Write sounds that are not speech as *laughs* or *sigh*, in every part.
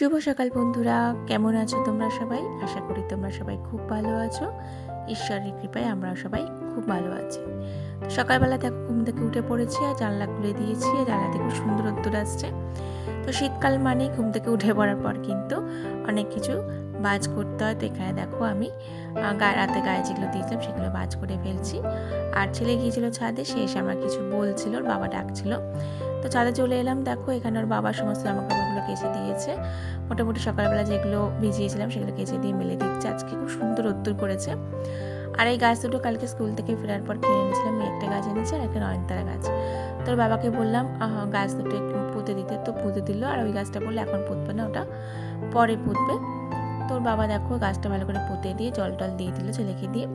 শুভ সকাল বন্ধুরা, কেমন আছো তোমরা সবাই? আশা করি তোমরা সবাই খুব ভালো আছো। ঈশ্বরের কৃপায় আমরা সবাই খুব ভালো আছি। সকালবেলা দেখো ঘুম থেকে উঠে পড়েছি আর জানলা খুলে দিয়েছি, আর জানলা থেকে খুব সুন্দর উত্তর আসছে। তো শীতকাল মানেই ঘুম থেকে উঠে পড়ার পর কিন্তু অনেক কিছু বাজ করতে হয়। তো এখানে দেখো আমি রাতে গায়ে যেগুলো দিয়েছিলাম সেগুলো বাজ করে ফেলছি। আর ছেলে গিয়েছিল ছাদে, সে এসে আমার কিছু বলছিল বাবা ডাকছিল। তো ছাদে চলে এলাম। দেখো, এখানে ওর বাবা সমস্ত জামা কাপড়গুলো কেচে দিয়েছে। মোটামুটি সকালবেলা যেগুলো ভিজিয়েছিলাম, সেগুলো কেচে দিয়ে মেলে দিচ্ছে। আজকে খুব সুন্দর রোদ্দুর করেছে। আর এই গাছ দুটো কালকে স্কুল থেকে ফেরার পর কিনে এনেছিলাম। একটা গাছ এনেছি আর একটা নয়নতারা গাছ। তোর বাবাকে বললাম গাছ দুটো একটু পুঁতে দিতে। তো পুঁতে দিল আর ওই গাছটা বললে, এখন পুঁতবে না, ওটা পরে পুঁতবে। তোর বাবা দেখো, গাছটা ভালো করে পুঁতে দিয়ে জল টল দিয়ে দিল ছেলেকে দিয়ে।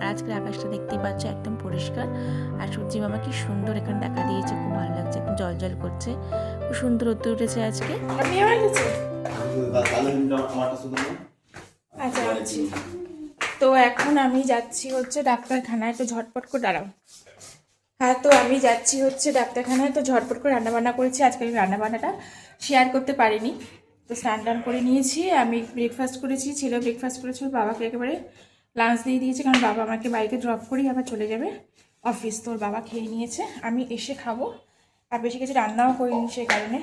আর আজকের আকাশটা দেখতেই পাচ্ছ একদম পরিষ্কার। আর সূর্যি মামা কি সুন্দর এখানে দেখা দিয়েছে, খুব ভালো লাগছে একদম জল জল করছে। খুব সুন্দর উত্তর উঠেছে আজকে। আচ্ছা তো এখন আমি যাচ্ছি হচ্ছে ডাক্তারখানায়, তো ঝটপট করে দাঁড়াও। হ্যাঁ তো আমি যাচ্ছি হচ্ছে ডাক্তারখানায়, তো ঝটপট করে রান্নাবান্না করেছি। আজকে আমি রান্নাবান্নাটা শেয়ার করতে পারিনি। তো স্নান টান করে নিয়েছি, আমি ব্রেকফাস্ট করেছি ছেলে ব্রেকফাস্ট করেছিল, বাবাকে একেবারে লাঞ্চ দিয়ে দিয়েছে কারণ বাবা আমাকে বাড়িতে ড্রপ করেই আবার চলে যাবে। অফিস তোর বাবা খেয়ে নিয়েছে। আমি এসে খাব। আর বেশি কিছু রান্নাও করিনি সেই কারণে।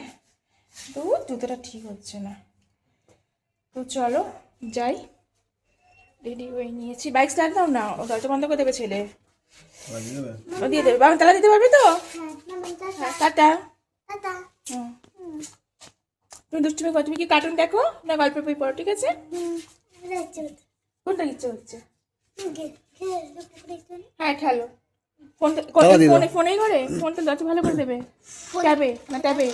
তো জুতোটা ঠিক হচ্ছে না। তো চলো যাই। রেডি হয়ে নিয়েছি। বাইক স্টার্ট দাও না। ও দরজা বন্ধ করে দেবে ছেলে। ও দিয়ে দেবে। বাবা তালা দিতে পারবে তো? হ্যাঁ, টাটা হুম। তুমি দুষ্টুমি তুমি কি কার্টুন দেখো? না গল্পের বই পড়ো ঠিক আছে? কোনটা ইচ্ছে হচ্ছে হ্যাঁ খেলো ফোনটা ফোনে ফোনেই ঘরে? ফোনটা দরজা ভালো করে দেবে? ট্যাবে না ট্যাবে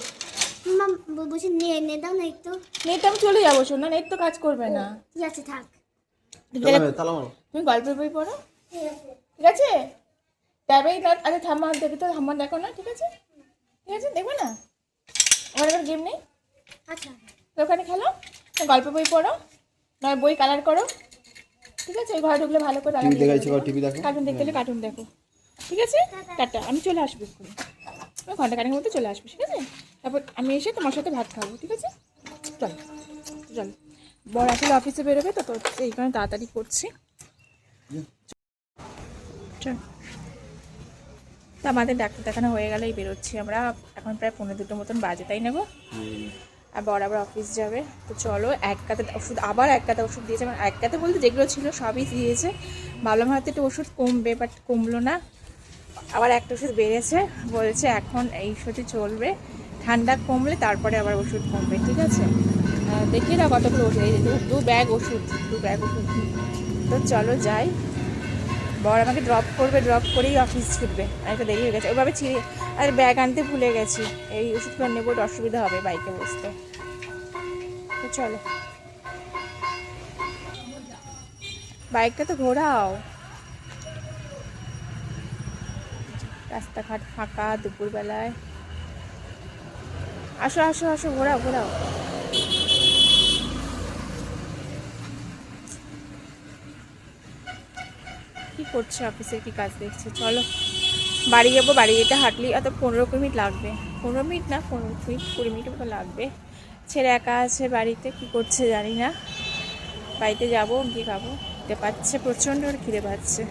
মাম বলছি নিয়ে নে দাও না একটু নেট আমি চলে যাব শোন নেট তো কাজ করবে না। ঠিক আছে থাক। তুমি গল্পের বই পড়ো? ঠিক আছে। ট্যাবেই না আচ্ছা ঠাম্মা দেখে তো ঠাম্মা দেখো না ঠিক আছে? ঠিক আছে দেখবে না? ওখানে কোনো গেম নেই? আচ্ছা। ওখানে খেলো? না গল্প বই পড়ো? নয় বই কালার করো? ঠিক আছে? ওই ঘরে ঢুকলে ভালো করে টিভি দেখাইছো টিভি দেখো। কার্টুন দেখতে হলে কার্টুন দেখো। ঠিক আছে? টাটা। আমি চলে আসব এক্ষুনি। আমি ঘণ্টা কারের মধ্যে চলে আসব ঠিক আছে? তারপর আমি এসে তোমার সাথে ভাত খাব ঠিক আছে? চল চল। বড় আসলে অফিসে বেরোবে তো তো এই কারণে তাড়াতাড়ি করছি। চল। তো আমাদের ডাক্তার দেখানো হয়ে গেলেই বেরোচ্ছি আমরা। এখন প্রায় পনেরো দুটো মতন বাজে তাই নেব আর বড় আবার অফিস যাবে। তো চলো, এক কাতে ওষুধ, আবার এক কাতে ওষুধ দিয়েছে। মানে এক কাতে বলতে যেগুলো ছিল সবই দিয়েছে। ভাবলাম হয়তো একটু ওষুধ কমবে বাট কমলো না। আবার একটা ওষুধ বেড়েছে, বলছে এখন এই ওষুধই চলবে। ঠান্ডা কমলে তারপরে আবার ওষুধ কমবে, ঠিক আছে? দেখি না কতগুলো ওষুধ দু ব্যাগ ওষুধ, দু ব্যাগ ওষুধ। তো চলো যাই। বর আমাকে ড্রপ করবে ড্রপ করেই অফিস ছুটবে অনেকটা দেরি হয়ে গেছে। ওইভাবে ছিঁড়ে আর ব্যাগ আনতে ভুলে গেছি। এই ওষুধগুলো নেব অসুবিধা হবে বাইকে বসতে। তো চলো। বাইকটা তো ঘোরাও। রাস্তাঘাট ফাঁকা দুপুরবেলায়। আসো আসো আসো, ঘোরাও ঘোরাও। করছে অফিসের কি কাজ দেখছে? চলো, বাড়ি যাব, বাড়ি যেতে হাঁটলি অত পনেরো কুড়ি মিনিট লাগবে। পনেরো মিনিট না, পনেরো মিনিট কুড়ি মিনিট মতো লাগবে। ছেলে একা আছে বাড়িতে, কি করছে জানি না। বাড়িতে যাব, গিয়ে খাব। খেতে পাচ্ছে প্রচণ্ড খিদে পাচ্ছে।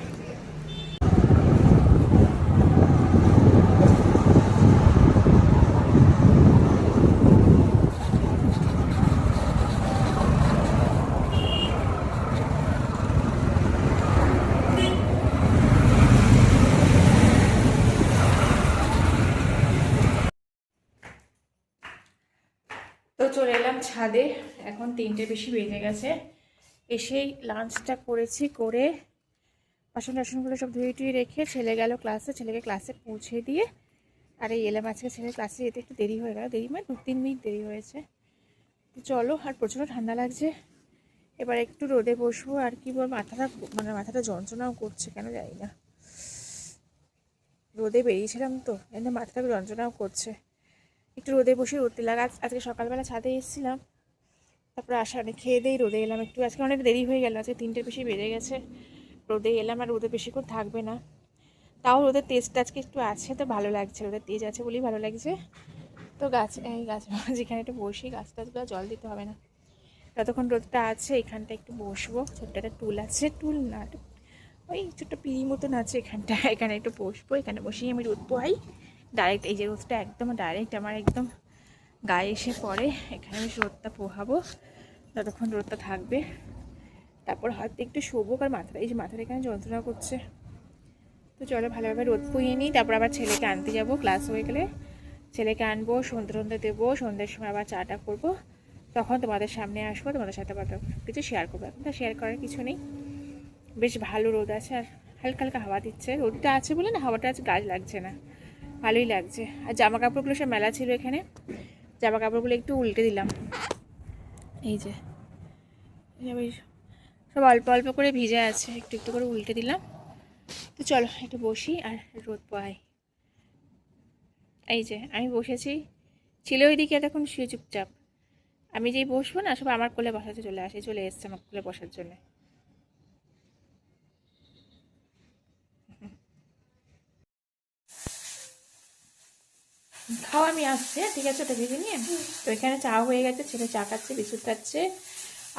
চলে এলাম ছাদে। এখন তিনটে বেশি বেজে গেছে। এসেই লাঞ্চটা করেছি করে বাসন টাসনগুলো সব ধুয়ে টুয়ে রেখে ছেলে গেল ক্লাসে ছেলেকে ক্লাসে পৌঁছে দিয়ে আর এই এলাম আজকে ছেলের ক্লাসে যেতে একটু দেরি হয়ে গেল। দেরি মানে দু তিন মিনিট দেরি হয়েছে। তো চলো, আর প্রচণ্ড ঠান্ডা লাগছে। এবার একটু রোদে বসবো আর কি বল মাথাটা মানে মাথাটা যন্ত্রণাও করছে, কেন জানি না। রোদে বেরিয়েছিলাম তো এনে মাথাটা যন্ত্রণাও করছে। একটু রোদে বসে রোদে লাগা আজ- আজকে সকালবেলা ছাদে এসেছিলাম। তারপরে আসা খেয়ে দিয়ে রোদে এলাম একটু। আজকে অনেক দেরি হয়ে গেল। আজকে তিনটের বেশি বেড়ে গেছে। রোদে এলাম আর রোদে বেশিক্ষণ থাকবে না। তাও রোদের তেজটা আজকে একটু আছে তো ভালো লাগছে। রোদের তেজ আছে বলেই ভালো লাগছে। তো তো গাছ এই গাছ *laughs* যেখানে একটু বসি, গাছ টাছগুলো জল দিতে হবে না। যতক্ষণ রোদটা আছে এখানটা একটু বসবো। ছোট্ট একটা টুল আছে। টুল না, ওই ছোট্ট পিড়ি মতন আছে এখানটা *laughs* এখানে একটু বসবো। এখানে বসেই আমি রোদ পোহাই। ডাইরেক্ট এই যে রোদটা একদম ডাইরেক্ট আমার একদম গায়ে এসে পড়ে। এখানে আমি রোদটা পোহাবো, যতক্ষণ রোদটা থাকবে। তারপর হয়তো একটু শোবো আর মাথাটা, এই যে মাথাটা এখানে যন্ত্রণা করছে। তো চলো ভালোভাবে রোদ পুইয়ে নিই, তারপর আবার ছেলেকে আনতে যাব। ক্লাস হয়ে গেলে ছেলেকে আনব, সন্ধ্যে সন্ধ্যে দেবো, সন্ধ্যের সময় আবার চাটা করব। তখন তোমাদের সামনে আসব, তোমাদের সাথে আবার কিছু শেয়ার করব। এখন শেয়ার করার কিছু নেই। বেশ ভালো রোদ আছে, আর হালকা হালকা হাওয়া দিচ্ছে। রোদটা আছে বলে না, হাওয়াটা আজ গাছ লাগছে না। ভালোই লাগছে। আর জামা কাপড়গুলো সব মেলা ছিল এখানে। জামা কাপড়গুলো একটু উল্টে দিলাম। এই যে। সব অল্প অল্প করে ভিজে আছে, একটু একটু করে উল্টে দিলাম। তো চলো, একটু বসি আর রোদ পাই এই যে, আমি বসেছি। ছিল ওইদিকে এতক্ষণ শুয়ে চুপচাপ। আমি যেই বসবো না, সব আমার কোলে বসাতে চলে আসে, চলে এসছে আমার কোলে বসার জন্য। খাওয়া আমি আসছে ঠিক আছে ওটা ভেজে নিয়ে। তো এখানে চা হয়ে গেছে ছেলে চা খাচ্ছে বিস্কুট খাচ্ছে।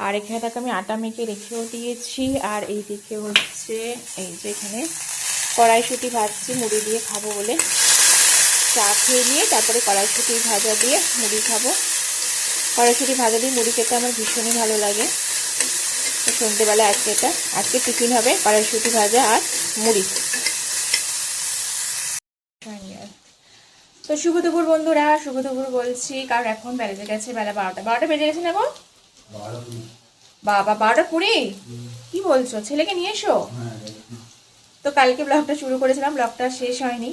আর এখানে তাকে আমি আটা মেখে রেখেও দিয়েছি। আর এই দিকে হচ্ছে এই যে এখানে কড়াইশুটি ভাজছি মুড়ি দিয়ে খাব বলে। চা খেয়ে নিয়ে তারপরে কড়াইশুটি ভাজা দিয়ে মুড়ি খাব। কড়াইশুটি ভাজা দিয়ে মুড়ি খেতে আমার ভীষণই ভালো লাগে। সন্ধ্যেবেলা আজকে এটা আজকে টিফিন হবে কড়াইশুটি ভাজা আর মুড়ি। তো শুভ দুপুর বন্ধুরা শুভ দুপুর বলছি। কারণ এখন বেজে গেছে বেলা বারোটা। বারোটা বেজে গেছে না গো? বাবা বারোটা কুড়ি? কি বলছো? ছেলেকে নিয়ে এসো? তো কালকে ব্লগটা শুরু করেছিলাম ব্লগটা শেষ হয়নি।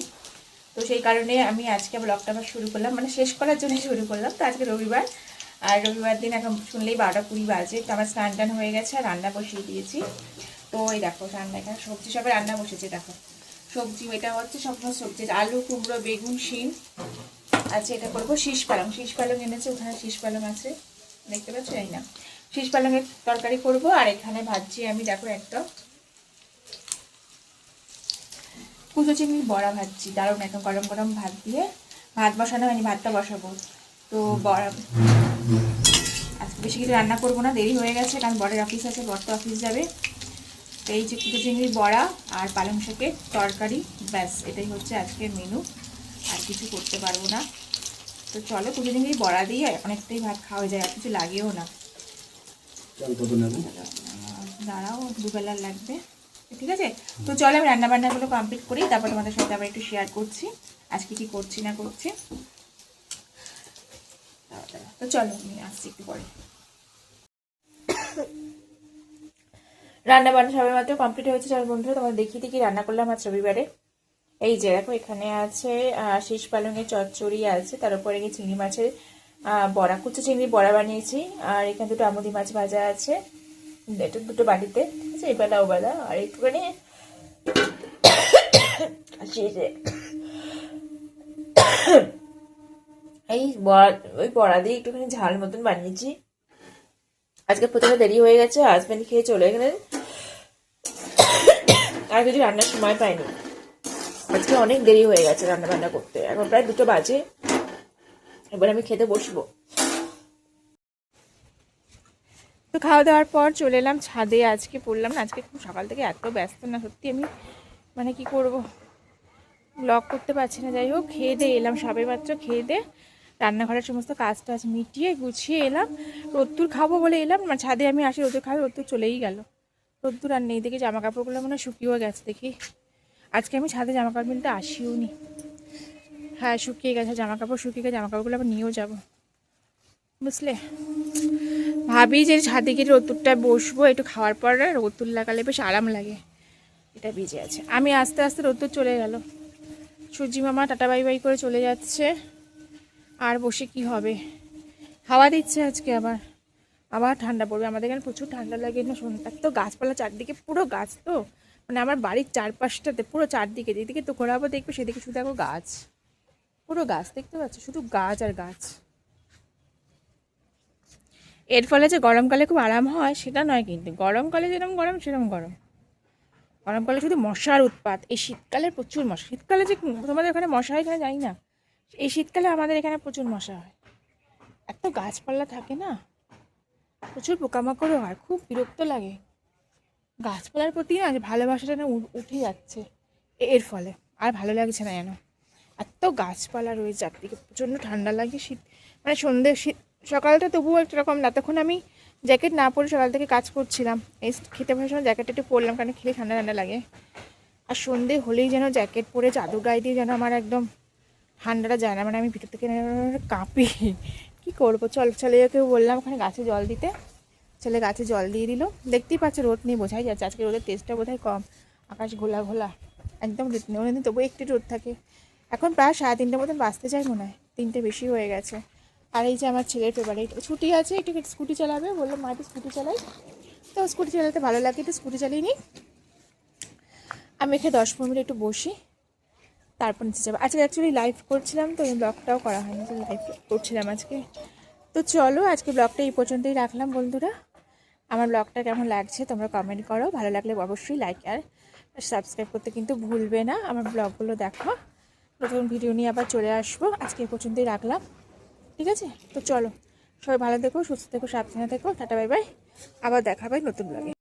তো সেই কারণে আমি আজকে ব্লগটা আবার শুরু করলাম। মানে শেষ করার জন্য শুরু করলাম। তো আজকে রবিবার। আর রবিবার দিন এখন শুনলেই বারোটা কুড়ি বাজে। তো আমার স্নান টান হয়ে গেছে আর রান্না বসিয়ে দিয়েছি। তো ওই দেখো রান্না এখানে সবজি সবে রান্না বসেছে দেখো। সবজি, এটা হচ্ছে সব সবজি আলু, কুমড়ো, বেগুন, শিম। আচ্ছা এটা করব শীষ পালং। শীষ পালং এনেছে ওখানে শীষ পালং আছে? দেখতে পাচ্ছ? এই না শীষ পালংয়ের তরকারি করব, আর এখানে ভাজছি আমি, দেখো একটা। কুচো চিংড়ির বড়া ভাজছি, দারুণ একদম গরম গরম ভাত দিয়ে। ভাত বসানো হয়নি, ভাতটা বসাবো। তো বড়া আজকে বেশি কিছু রান্না করব না, দেরি হয়ে গেছে, কারণ বড়ের অফিস আছে বড় তো অফিস যাবে। এই যে কুচো চিংড়ির বড়া আর পালং শাকের তরকারি ব্যাস এটাই হচ্ছে আজকের মেনু আর কিছু করতে পারব না। তো চলো কুচো চিংড়ির বড়া দিয়ে অনেকটাই ভাত খাওয়া যায় আর কিছু লাগেও না। দাঁড়াও দুবেলা লাগবে। ঠিক আছে? তো চলো আমি রান্না বান্নাগুলো কমপ্লিট করি তারপর তোমাদের সাথে আবার একটু শেয়ার করছি আজকে কি করছি না করছি। তো চলো আমি আসছি একটু পরে। রান্না বান্না সবাই মাত্র কমপ্লিট হয়েছে। চলো বন্ধুরা তোমার দেখিয়ে দেখি রান্না করলাম আজ রবিবারে। এই যে দেখো, এখানে আছে শীষ পালংয়ের চচ্চড়ি আছে, তার উপরে চিংড়ি মাছের বড়া, কুচো চিংড়ি বড়া বানিয়েছি, আর এখানে দুটো আমুদি মাছ ভাজা আছে, এটা দুটো বাটিতে, ঠিক আছে? এবেলা ওবেলা আর একটুখানি, *coughs* এই *coughs* বড়া ওই বড়া দিয়ে একটুখানি ঝাল মতন বানিয়েছি। আজকে প্রথমে দেরি হয়ে গেছে হাজব্যান্ড খেয়ে চলে গেলেন। আর কিছু রান্নার সময় পাইনি। আজকে অনেক দেরি হয়ে গেছে রান্না বান্না করতে। এখন প্রায় দুটো বাজে। এবার আমি খেতে বসবো। তো খাওয়া দাওয়ার পর চলে এলাম ছাদে। আজকে পড়লাম না, আজকে খুব সকাল থেকে এত ব্যস্ত না, সত্যি আমি মানে কি করব? ব্লগ করতে পারছি না। যাই হোক, খেয়ে দিয়ে এলাম সবে মাত্র, খেয়ে দিয়ে রান্নাঘরের সমস্ত কাজ টাজ মিটিয়ে গুছিয়ে এলাম। রোদ্দুর খাব বলে এলাম না ছাদে আমি আসি, রোদ্দুর খাব, রোদ্দুর চলেই গেল। রোদ্দুর আর নেই দেখি জামা কাপড়গুলো মনে হয় শুকিয়েও গেছে দেখি। আজকে আমি ছাদে জামা কাপড় মিলতে আসিও নি। হ্যাঁ শুকিয়ে গেছে জামা কাপড় শুকিয়ে গেছে জামা কাপড়গুলো আবার নিয়েও যাব। বুঝলে? ভাবি যে ছাদে গিয়ে রোদ্দুরটা বসবো, একটু খাওয়ার পর রোদ্দুর লাগালে বেশ আরাম লাগে। এটা ভিজে আছে। আমি আস্তে আস্তে রোদ্দুর চলে গেল। সূর্যি মামা টাটা বাই বাই করে চলে যাচ্ছে। আর বসে কি হবে? হাওয়া দিচ্ছে আজকে আবার। আবার ঠান্ডা পড়বে। আমাদের এখানে প্রচুর ঠান্ডা লাগে না সন্ধ্যার তো গাছপালা চারদিকে পুরো গাছ তো। মানে আমার বাড়ির চারপাশটাতে পুরো চারদিকে। যেদিকে তো ঘোরাবো দেখবে সেদিকে শুধু দেখো গাছ। পুরো গাছ দেখতে পাচ্ছ? শুধু গাছ আর গাছ। এর ফলে যে গরমকালে খুব আরাম হয় সেটা নয় কিন্তু। গরমকালে যেরকম গরম সেরকম গরম। গরমকালে শুধু মশার উৎপাত। এই শীতকালে প্রচুর মশা। শীতকালে যে তোমাদের ওখানে মশা হয় এখানে জানি না। এই শীতকালে আমাদের এখানে প্রচুর মশা হয়। এত গাছপালা থাকে না, প্রচুর পোকামাকড়ও হয়, খুব বিরক্ত লাগে। গাছপালার প্রতি না ভালোবাসাটা না উঠে যাচ্ছে। এর ফলে আর ভালো লাগছে না যেন। এত গাছপালা রয়েছে চারদিকে, প্রচণ্ড ঠান্ডা লাগে শীত মানে সন্ধ্যে শীত, সকালটা তবুও একটা রকম না, তখন আমি জ্যাকেট না পরে সকাল থেকে কাজ করছিলাম। এই খেতে বসার সময় জ্যাকেট একটু পরলাম, কারণ খেলে ঠান্ডা ঠান্ডা লাগে। আর সন্ধে হলেই যেন জ্যাকেট পরে চাদর গায়ে দিয়ে যেন আমার একদম ঠান্ডাটা যায় না মানে আমি ভিতর থেকে কাঁপি। কী করব? চল, চলে ছেলেকেও বললাম, ওখানে গাছে জল দিতে। ছেলে গাছে জল দিয়ে দিল। দেখতেই পাচ্ছে, রোদ নিয়ে বোঝাই যাচ্ছে। আজকে রোদের তেজটা বোধহয় কম। আকাশ ঘোলা ঘোলা। একদম রোদ নেই অন্যদিন তবু একটু রোদ থাকে। এখন প্রায় সাড়ে তিনটের মতন বাঁচতে চাই মনে হয়। তিনটে বেশি হয়ে গেছে। আর এই যে আমার ছেলের ফেভারিট ছুটি আছে একটু স্কুটি চালাবে। বলল, মা, একটু স্কুটি চালাই। তো স্কুটি চালাতে ভালো লাগে, একটু স্কুটি চালিয়ে নিই। আমি এখানে দশ পনেরো মিনিট একটু বসি। তারপর নিচে যাব। আজকে অ্যাকচুয়ালি লাইভ করছিলাম তো ব্লগটাও করা হয়নি তো লাইভ করছিলাম আজকে। তো চলো, আজকে ব্লগটা এই পর্যন্তই রাখলাম বন্ধুরা। আমার ব্লগটা কেমন লাগছে তোমরা কমেন্ট করো, ভালো লাগলে অবশ্যই লাইক আর সাবস্ক্রাইব করতে কিন্তু ভুলবে না। আমার ব্লগগুলো দেখো। নতুন ভিডিও নিয়ে আবার চলে আসব। আজকে এই পর্যন্তই রাখলাম। ঠিক আছে? তো চলো, সবাই ভালো থেকো, সুস্থ থেকো, সাবধানে থেকো। টাটা বাই বাই আবার দেখা পাই নতুন ব্লগে